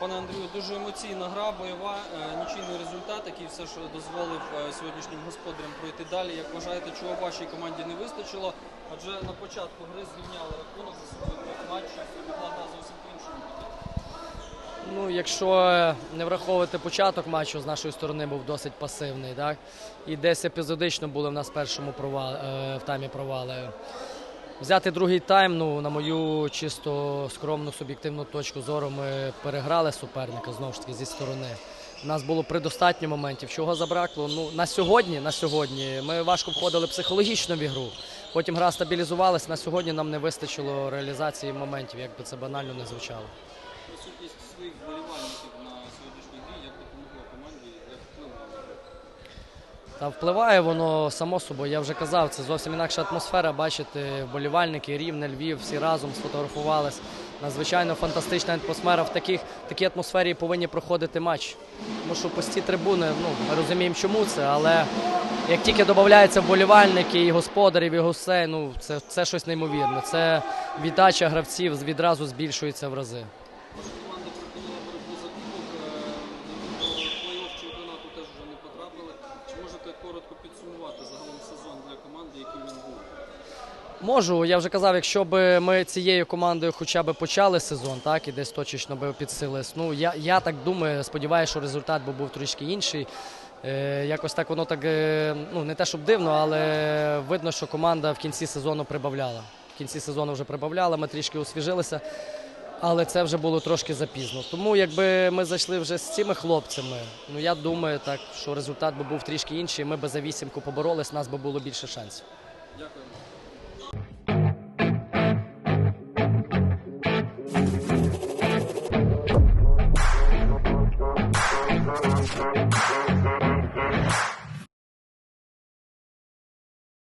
Пане Андрію, дуже емоційна гра, бойова, е, нічийний результат, який все ж дозволив е, сьогоднішнім господарям пройти далі. Як вважаєте, чого вашій команді не вистачило? Адже на початку гри зрівняли рахунок за свої матчів і влада зовсім іншому Ну, Якщо е, не враховувати початок матчу, з нашої сторони був досить пасивний. так? І десь епізодично були в нас першому провал, в тамі провали. Взяти другий тайм, ну, на мою чисто скромну суб'єктивну точку зору, ми переграли суперника знову ж таки зі сторони. У нас було предостатньо моментів. Чого забракло? Ну, на сьогодні, на сьогодні ми важко входили психологічно в ігру. Потім гра стабілізувалась. На сьогодні нам не вистачило реалізації моментів, як би це банально не звучало. Присутність своїх вболівальників на сьогоднішній грі, як допомогла команді, як? Та впливає воно само собою. Я вже казав, це зовсім інакша атмосфера. Бачите, вболівальники, Рівне, Львів, всі разом сфотографувались. Надзвичайно фантастична атмосфера. В таких, такій атмосфері повинні проходити матч. Тому що пусті трибуни, ну ми розуміємо, чому це, але як тільки додаються вболівальники і господарів, і гостей, ну це, це щось неймовірне. Це віддача гравців відразу збільшується в рази. Коротко підсумувати загалом сезон для команди, який він був? Можу, я вже казав, якщо б ми цією командою хоча б почали сезон, так і десь точечно би підсилились. Ну я, я так думаю, сподіваюся, що результат би був трішки інший. Е, якось так воно так е, ну не те, щоб дивно, але видно, що команда в кінці сезону прибавляла. В кінці сезону вже прибавляла, ми трішки освіжилися, але це вже було трошки запізно. Тому якби ми зайшли вже з цими хлопцями, ну я думаю, так що результат би був трішки інший. Ми би за вісімку поборолись, нас би було більше шансів. Дякуємо.